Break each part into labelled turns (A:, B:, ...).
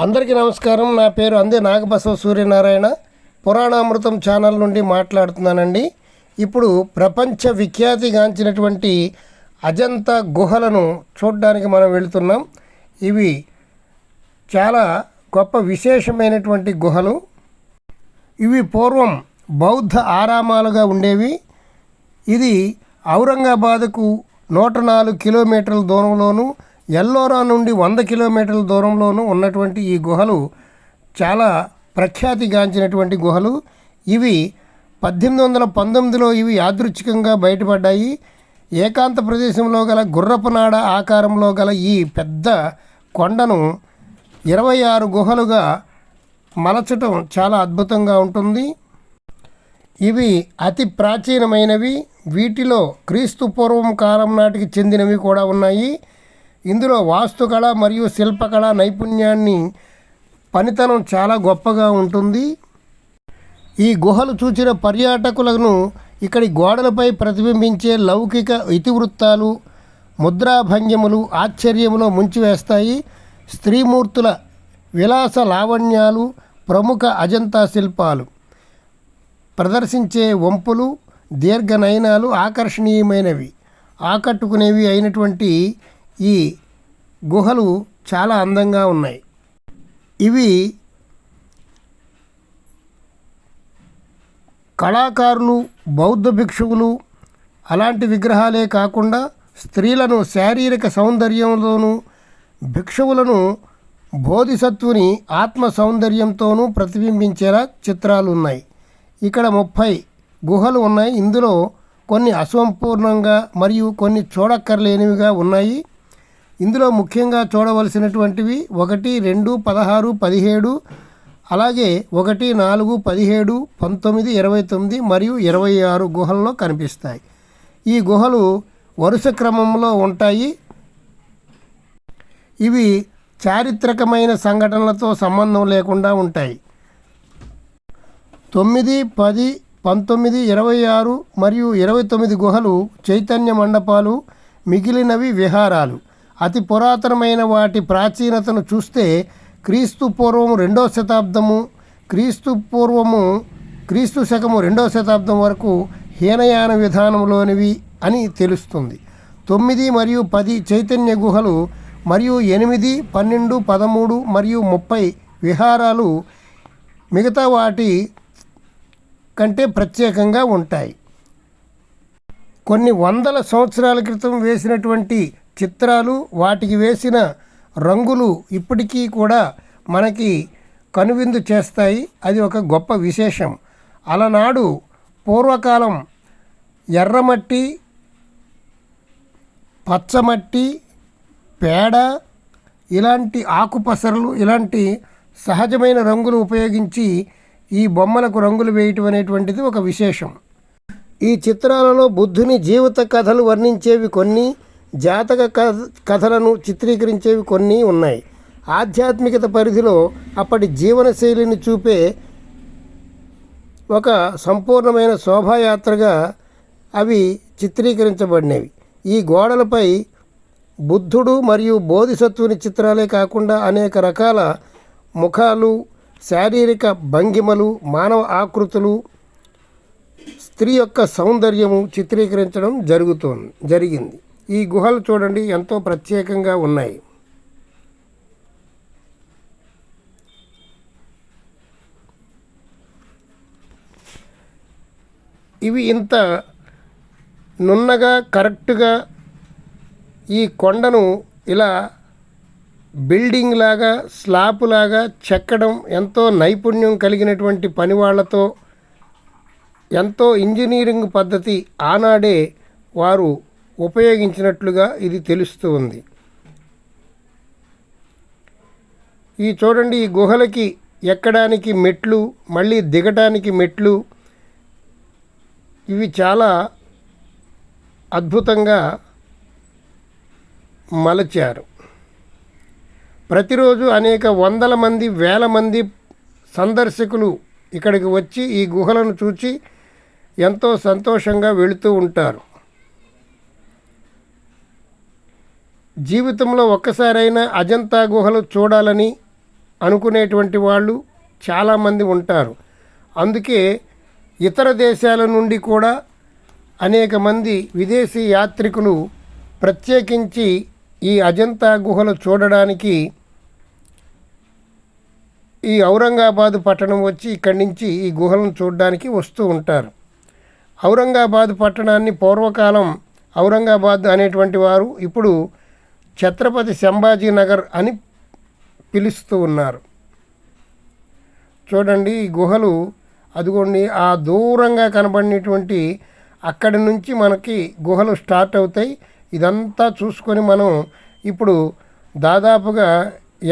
A: అందరికీ నమస్కారం. నా పేరు అందే నాగబసవ సూర్యనారాయణ. పురాణామృతం ఛానల్ నుండి మాట్లాడుతున్నానండి. ఇప్పుడు ప్రపంచ విఖ్యాతిగాంచినటువంటి అజంతా గుహలను చూడడానికి మనం వెళుతున్నాం. ఇవి చాలా గొప్ప విశేషమైనటువంటి గుహలు. ఇవి పూర్వం బౌద్ధ ఆరామాలుగా ఉండేవి. ఇది ఔరంగాబాద్కు నూట నాలుగు కిలోమీటర్ల దూరంలోనూ ఎల్లోరా నుండి వంద కిలోమీటర్ల దూరంలోనూ ఉన్నటువంటి ఈ గుహలు చాలా ప్రఖ్యాతిగాంచినటువంటి గుహలు. ఇవి పద్దెనిమిది వందల పంతొమ్మిదిలో ఇవి యాదృచ్ఛికంగా బయటపడ్డాయి. ఏకాంత ప్రదేశంలో గల గుర్రపునాడ ఆకారంలో గల ఈ పెద్ద కొండను ఇరవై ఆరు గుహలుగా మలచటం చాలా అద్భుతంగా ఉంటుంది. ఇవి అతి ప్రాచీనమైనవి. వీటిలో క్రీస్తు పూర్వం కాలం నాటికి చెందినవి కూడా ఉన్నాయి. ఇందులో వాస్తుకళ మరియు శిల్పకళ నైపుణ్యాన్ని పనితనం చాలా గొప్పగా ఉంటుంది. ఈ గుహలు చూచిన పర్యాటకులను ఇక్కడి గోడలపై ప్రతిబింబించే లౌకిక ఇతివృత్తాలు ముద్రాభంగ్యములు ఆశ్చర్యములో ముంచివేస్తాయి. స్త్రీమూర్తుల విలాస లావణ్యాలు ప్రముఖ అజంతా శిల్పాలు. ప్రదర్శించే వంపులు దీర్ఘనయనాలు ఆకర్షణీయమైనవి. ఆకట్టుకునేవి అయినటువంటి ఈ గుహలు చాలా అందంగా ఉన్నాయి. ఇవి కళాకారులు బౌద్ధ భిక్షువులు అలాంటి విగ్రహాలే కాకుండా స్త్రీలను శారీరక సౌందర్యంలోనూ భిక్షువులను బోధిసత్వుని ఆత్మ సౌందర్యంతోనూ ప్రతిబింబించేలా చిత్రాలు ఉన్నాయి. ఇక్కడ ముప్పై గుహలు ఉన్నాయి. ఇందులో కొన్ని అసంపూర్ణంగా మరియు కొన్ని చూడక్కర్లేనివిగా ఉన్నాయి. ఇందులో ముఖ్యంగా చూడవలసినటువంటివి ఒకటి రెండు పదహారు పదిహేడు అలాగే ఒకటి నాలుగు పదిహేడు పంతొమ్మిది ఇరవై తొమ్మిది మరియు ఇరవై ఆరు గుహల్లో కనిపిస్తాయి. ఈ గుహలు వరుస క్రమంలో ఉంటాయి. ఇవి చారిత్రకమైన సంఘటనలతో సంబంధం లేకుండా ఉంటాయి. తొమ్మిది పది పంతొమ్మిది ఇరవై ఆరు మరియు ఇరవై తొమ్మిది గుహలు చైతన్య మండపాలు మిగిలినవి విహారాలు. అతి పురాతనమైన వాటి ప్రాచీనతను చూస్తే క్రీస్తు పూర్వము రెండో శతాబ్దము క్రీస్తు పూర్వము క్రీస్తు శకము రెండో శతాబ్దం వరకు హీనయాన విధానంలోనివి అని తెలుస్తుంది. తొమ్మిది మరియు పది చైతన్య గుహలు మరియు ఎనిమిది పన్నెండు పదమూడు మరియు ముప్పై విహారాలు మిగతా వాటి కంటే ప్రత్యేకంగా ఉంటాయి. కొన్ని వందల సంవత్సరాల క్రితం వేసినటువంటి చిత్రాలు వాటికి వేసిన రంగులు ఇప్పటికీ కూడా మనకి కనువిందు చేస్తాయి. అది ఒక గొప్ప విశేషం. అలనాడు పూర్వకాలం ఎర్రమట్టి పచ్చమట్టి పేడ ఇలాంటి ఆకుపసరలు ఇలాంటి సహజమైన రంగులు ఉపయోగించి ఈ బొమ్మలకు రంగులు వేయటం అనేటువంటిది ఒక విశేషం. ఈ చిత్రాలలో బుద్ధుని జీవిత కథలు వర్ణించేవి కొన్ని. జాతక కథ కథలను చిత్రీకరించేవి కొన్ని ఉన్నాయి. ఆధ్యాత్మికత పరిధిలో అప్పటి జీవనశైలిని చూపే ఒక సంపూర్ణమైన శోభాయాత్రగా అవి చిత్రీకరించబడినవి. ఈ గోడలపై బుద్ధుడు మరియు బోధిసత్వుని చిత్రాలే కాకుండా అనేక రకాల ముఖాలు శారీరక భంగిమలు మానవ ఆకృతులు స్త్రీ యొక్క సౌందర్యము చిత్రీకరించడం జరుగుతోంది జరిగింది. ఈ గుహలు చూడండి ఎంతో ప్రత్యేకంగా ఉన్నాయి. ఇవి ఇంత నున్నగా కరెక్ట్గా ఈ కొండను ఇలా బిల్డింగ్ లాగా స్లాబ్ లాగా చెక్కడం ఎంతో నైపుణ్యం కలిగినటువంటి పని వాళ్ళతో ఎంతో ఇంజనీరింగ్ పద్ధతి ఆనాడే వారు ఉపయోగించినట్లుగా ఇది తెలుస్తూ ఉంది. ఈ చూడండి ఈ గుహలకి ఎక్కడానికి మెట్లు మళ్ళీ దిగటానికి మెట్లు ఇవి చాలా అద్భుతంగా మలచారు. ప్రతిరోజు అనేక వందల మంది వేల మంది సందర్శకులు ఇక్కడికి వచ్చి ఈ గుహలను చూచి ఎంతో సంతోషంగా వెళుతూ ఉంటారు. జీవితంలో ఒక్కసారైనా అజంతా గుహలు చూడాలని అనుకునేటువంటి వాళ్ళు చాలామంది ఉంటారు. అందుకే ఇతర దేశాల నుండి కూడా అనేక మంది విదేశీ యాత్రికులు ప్రత్యేకించి ఈ అజంతా గుహలు చూడడానికి ఈ ఔరంగాబాద్ పట్టణం వచ్చి ఇక్కడి నుంచి ఈ గుహలను చూడడానికి వస్తూ ఉంటారు. ఔరంగాబాద్ పట్టణాన్ని పూర్వకాలం ఔరంగాబాద్ అనేటువంటి వారు ఇప్పుడు ఛత్రపతి సంభాజీ నగర్ అని పిలుస్తూ ఉన్నారు. చూడండి ఈ గుహలు అదిగోండి ఆ దూరంగా కనబడినటువంటి అక్కడి నుంచి మనకి గుహలు స్టార్ట్ అవుతాయి. ఇదంతా చూసుకొని మనం ఇప్పుడు దాదాపుగా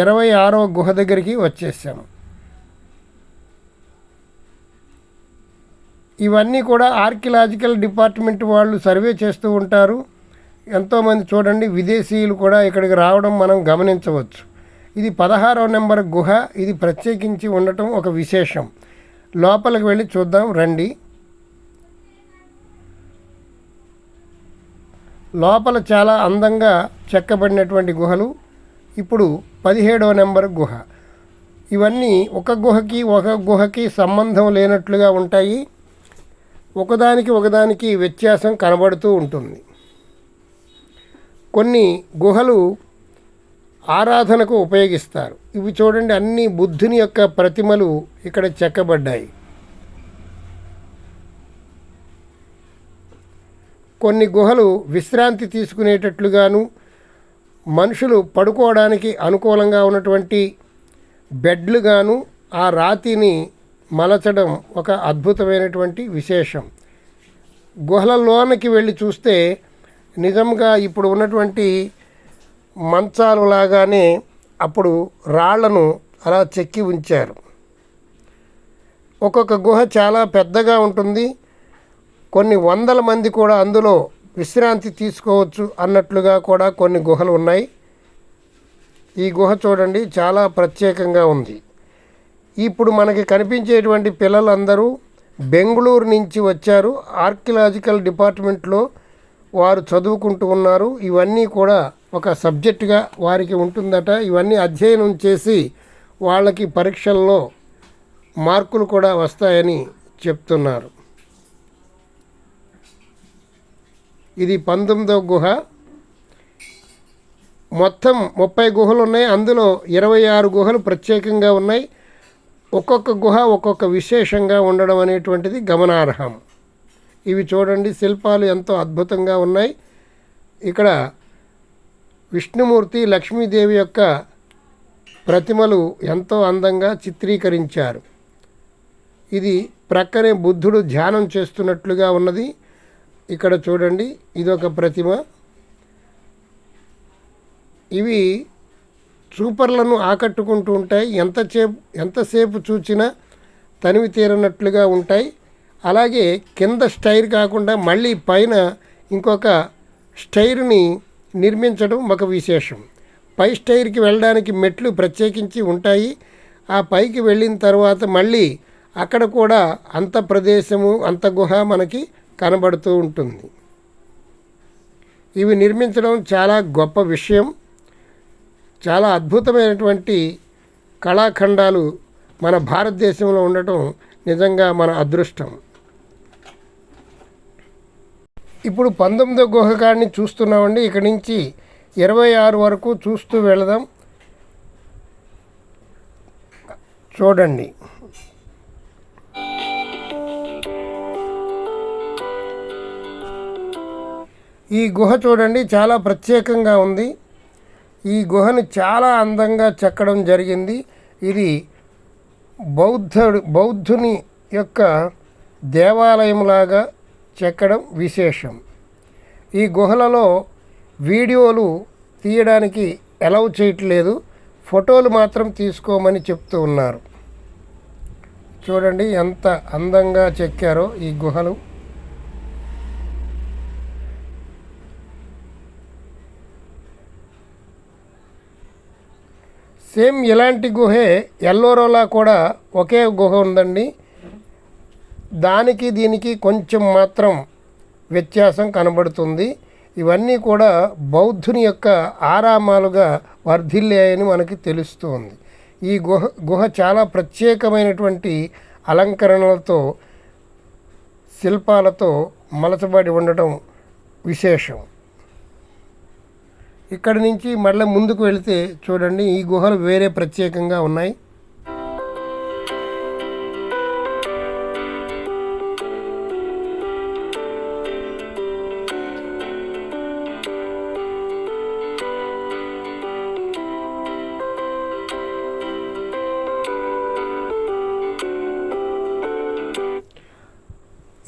A: ఇరవై ఆరో గుహ దగ్గరికి వచ్చేసాము ఇవన్నీ కూడా ఆర్కియలాజికల్ డిపార్ట్మెంట్ వాళ్ళు సర్వే చేస్తూ ఉంటారు. ఎంతోమంది చూడండి విదేశీయులు కూడా ఇక్కడికి రావడం మనం గమనించవచ్చు. ఇది పదహారవ నెంబర్ గుహ ఇది ప్రత్యేకించి ఉండటం ఒక విశేషం. లోపలికి వెళ్ళి చూద్దాం రండి. లోపల చాలా అందంగా చెక్కబడినటువంటి గుహలు. ఇప్పుడు పదిహేడవ నెంబర్ గుహ. ఇవన్నీ ఒక గుహకి ఒక గుహకి సంబంధం లేనట్లుగా ఉంటాయి. ఒకదానికి ఒకదానికి వ్యత్యాసం కనబడుతూ ఉంటుంది. కొన్ని గుహలు ఆరాధనకు ఉపయోగిస్తారు. ఇవి చూడండి అన్ని బుద్ధుని యొక్క ప్రతిమలు ఇక్కడ చెక్కబడ్డాయి. కొన్ని గుహలు విశ్రాంతి తీసుకునేటట్లుగాను మనుషులు పడుకోవడానికి అనుకూలంగా ఉన్నటువంటి బెడ్లుగాను ఆ రాతిని మలచడం ఒక అద్భుతమైనటువంటి విశేషం. గుహలలోనికి వెళ్ళి చూస్తే నిజంగా ఇప్పుడు ఉన్నటువంటి మంచాలు లాగానే అప్పుడు రాళ్ళను అలా చెక్కి ఉంచారు. ఒక్కొక్క గుహ చాలా పెద్దగా ఉంటుంది. కొన్ని వందల మంది కూడా అందులో విశ్రాంతి తీసుకోవచ్చు అన్నట్లుగా కూడా కొన్ని గుహలు ఉన్నాయి. ఈ గుహ చూడండి చాలా ప్రత్యేకంగా ఉంది. ఇప్పుడు మనకి కనిపించేటువంటి పిల్లలందరూ బెంగళూరు నుంచి వచ్చారు. ఆర్కియలాజికల్ డిపార్ట్మెంట్లో వారు చదువుకుంటూ ఉన్నారు. ఇవన్నీ కూడా ఒక సబ్జెక్టుగా వారికి ఉంటుందట. ఇవన్నీ అధ్యయనం చేసి వాళ్ళకి పరీక్షల్లో మార్కులు కూడా వస్తాయని చెప్తున్నారు. ఇది పంతొమ్మిదవ గుహ. మొత్తం ముప్పై గుహలు ఉన్నాయి. అందులో ఇరవై ఆరు గుహలు ప్రత్యేకంగా ఉన్నాయి. ఒక్కొక్క గుహ ఒక్కొక్క విశేషంగా ఉండడం అనేటువంటిది గమనార్హం. ఇవి చూడండి శిల్పాలు ఎంతో అద్భుతంగా ఉన్నాయి. ఇక్కడ విష్ణుమూర్తి లక్ష్మీదేవి యొక్క ప్రతిమలు ఎంతో అందంగా చిత్రీకరించారు. ఇది ప్రక్కనే బుద్ధుడు ధ్యానం చేస్తున్నట్లుగా ఉన్నది. ఇక్కడ చూడండి ఇదొక ప్రతిమ. ఇవి చూపర్లను ఆకట్టుకుంటూ ఉంటాయి. ఎంతసేపు ఎంతసేపు చూచినా తనివి తీరనట్లుగా ఉంటాయి. అలాగే కింద స్టైర్ కాకుండా మళ్ళీ పైన ఇంకొక స్టైర్ని నిర్మించడం ఒక విశేషం. పై స్టైర్కి వెళ్ళడానికి మెట్లు ప్రత్యేకించి ఉంటాయి. ఆ పైకి వెళ్ళిన తర్వాత మళ్ళీ అక్కడ కూడా అంత ప్రదేశము అంత గుహ మనకి కనబడుతూ ఉంటుంది. ఇవి నిర్మించడం చాలా గొప్ప విషయం. చాలా అద్భుతమైనటువంటి కళాఖండాలు మన భారతదేశంలో ఉండటం నిజంగా మన అదృష్టం. ఇప్పుడు పంతొమ్మిదో గుహకాడిని చూస్తున్నామండి. ఇక్కడి నుంచి ఇరవై ఆరు వరకు చూస్తూ వెళదాం. చూడండి. ఈ గుహ చూడండి చాలా ప్రత్యేకంగా ఉంది. ఈ గుహను చాలా అందంగా చెక్కడం జరిగింది. ఇది బౌద్ధుడు బౌద్ధుని యొక్క దేవాలయంలాగా చెక్కడం విశేషం. ఈ గుహలలో వీడియోలు తీయడానికి అలౌ చేయట్లేదు. ఫోటోలు మాత్రం తీసుకోమని చెప్తూ ఉన్నారు. చూడండి ఎంత అందంగా చెక్కారో ఈ గుహలు. సేమ్ ఇలాంటి గుహే ఎల్లోరోలా కూడా ఒకే గుహ ఉందండి. దానికి దీనికి కొంచెం మాత్రం వ్యత్యాసం కనబడుతుంది. ఇవన్నీ కూడా బౌద్ధుని యొక్క ఆరామాలుగా వర్ధిల్లాయని మనకి తెలుస్తుంది. ఈ గుహ గుహ చాలా ప్రత్యేకమైనటువంటి అలంకరణలతో శిల్పాలతో మలచబడి ఉండటం విశేషం. ఇక్కడి నుంచి మళ్ళీ ముందుకు వెళితే చూడండి ఈ గుహలు వేరే ప్రత్యేకంగా ఉన్నాయి.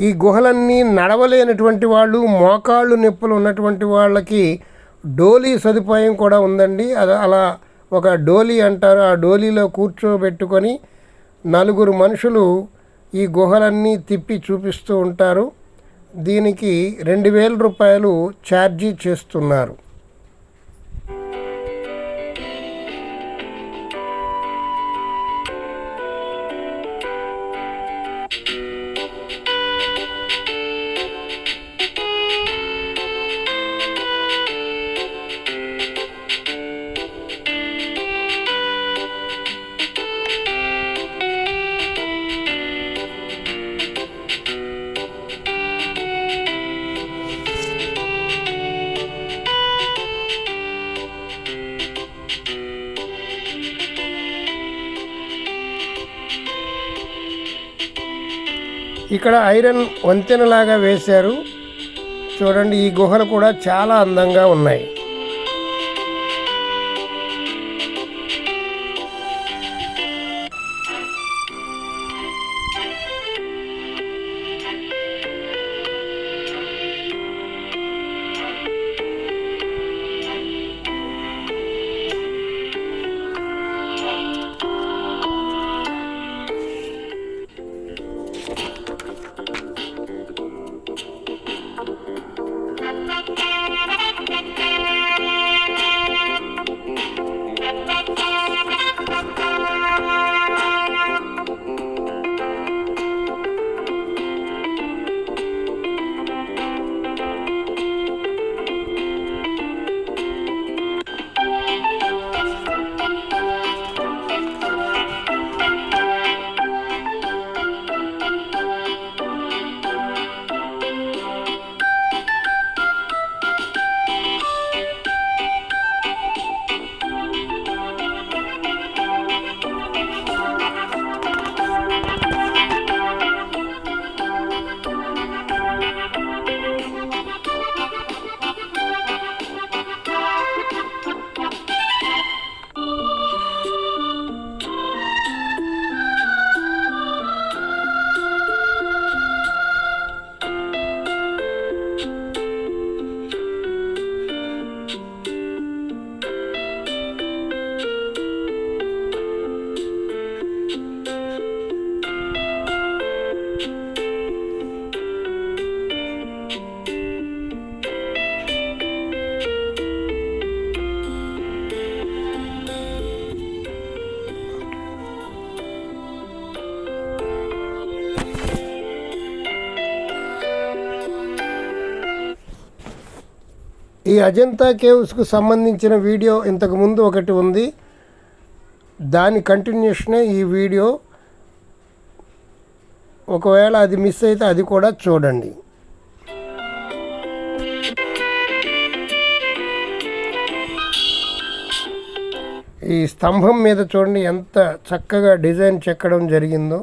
A: ఈ గుహలన్నీ నడవలేనటువంటి వాళ్ళు మోకాళ్ళు నొప్పులు ఉన్నటువంటి వాళ్ళకి డోలీ సదుపాయం కూడా ఉందండి. అది అలా ఒక డోలీ అంటారు. ఆ డోలీలో కూర్చోబెట్టుకొని నలుగురు మనుషులు ఈ గుహలన్నీ తిప్పి చూపిస్తూ ఉంటారు. దీనికి రెండు వేల రూపాయలు ఛార్జీ చేస్తున్నారు. ఇక్కడ ఐరన్ వంతెనలాగా వేశారు. చూడండి ఈ గుహలు కూడా చాలా అందంగా ఉన్నాయి. ఈ అజంతా కేవ్స్కు సంబంధించిన వీడియో ఇంతకు ముందు ఒకటి ఉంది. దాని కంటిన్యూషనే ఈ వీడియో. ఒకవేళ అది మిస్ అయితే అది కూడా చూడండి. ఈ స్తంభం మీద చూడండి ఎంత చక్కగా డిజైన్ చెక్కడం జరిగిందో.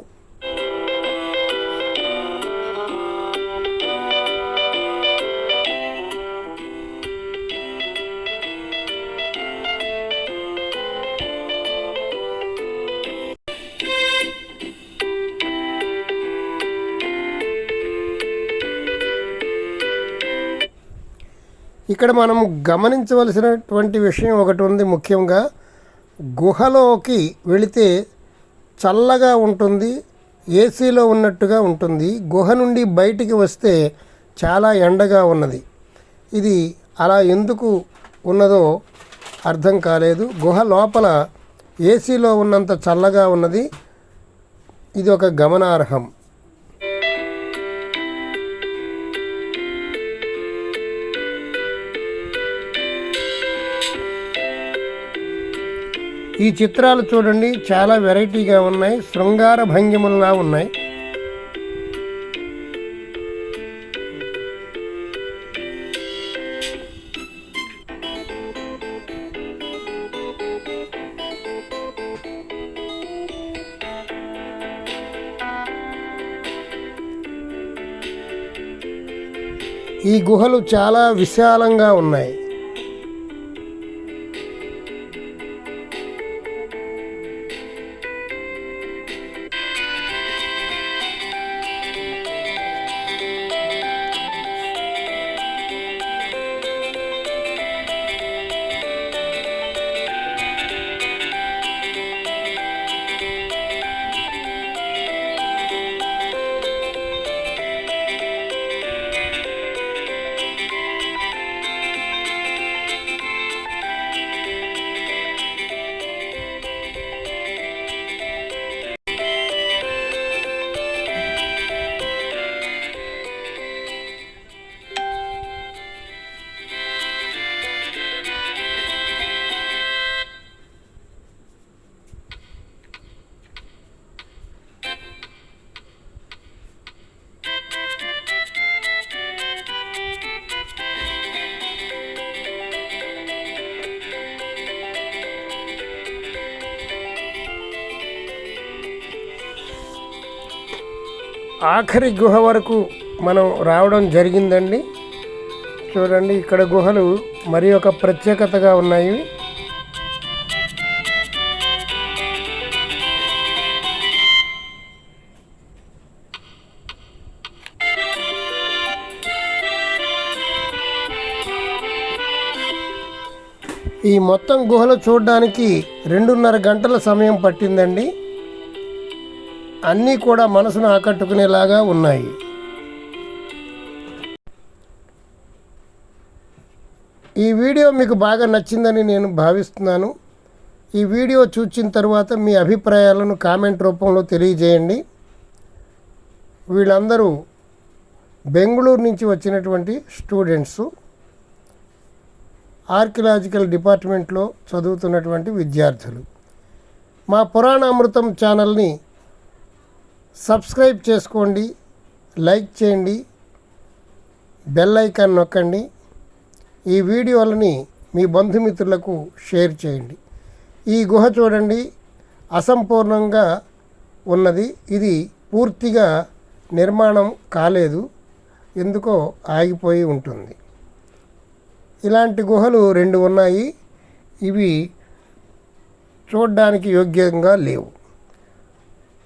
A: ఇక్కడ మనం గమనించవలసినటువంటి విషయం ఒకటి ఉంది ముఖ్యంగా గుహలోకి వెళితే చల్లగా ఉంటుంది ఏసీలో ఉన్నట్టుగా ఉంటుంది. గుహ నుండి బయటికి వస్తే చాలా ఎండగా ఉన్నది. ఇది అలా ఎందుకు ఉన్నదో అర్థం కాలేదు. గుహ లోపల ఏసీలో ఉన్నంత చల్లగా ఉన్నది. ఇది ఒక గమనార్హం. ఈ చిత్రాలు చూడండి చాలా వెరైటీగా ఉన్నాయి శృంగార భంగిమల్లా ఉన్నాయి. ఈ గుహలు చాలా విశాలంగా ఉన్నాయి. ఆఖరి గుహ వరకు మనం రావడం జరిగిందండి. చూడండి ఇక్కడ గుహలు మరి ఒక ప్రత్యేకతగా ఉన్నాయి. ఈ మొత్తం గుహలు చూడడానికి రెండున్నర గంటల సమయం పట్టిందండి. అన్నీ కూడా మనసును ఆకట్టుకునేలాగా ఉన్నాయి. ఈ వీడియో మీకు బాగా నచ్చిందని నేను భావిస్తున్నాను. ఈ వీడియో చూచిన తర్వాత మీ అభిప్రాయాలను కామెంట్ రూపంలో తెలియజేయండి. వీళ్ళందరూ బెంగళూరు నుంచి వచ్చినటువంటి స్టూడెంట్స్ ఆర్కియలాజికల్ డిపార్ట్మెంట్లో చదువుతున్నటువంటి విద్యార్థులు. మా పురాణామృతం ఛానల్ని సబ్స్క్రైబ్ చేసుకోండి లైక్ చేయండి బెల్ ఐకాన్ నొక్కండి ఈ వీడియోలని మీ బంధుమిత్రులకు షేర్ చేయండి. ఈ గుహ చూడండి అసంపూర్ణంగా ఉన్నది. ఇది పూర్తిగా నిర్మాణం కాలేదు ఎందుకో ఆగిపోయి ఉంటుంది. ఇలాంటి గుహలు రెండు ఉన్నాయి. ఇవి చూడడానికి యోగ్యంగా లేవు.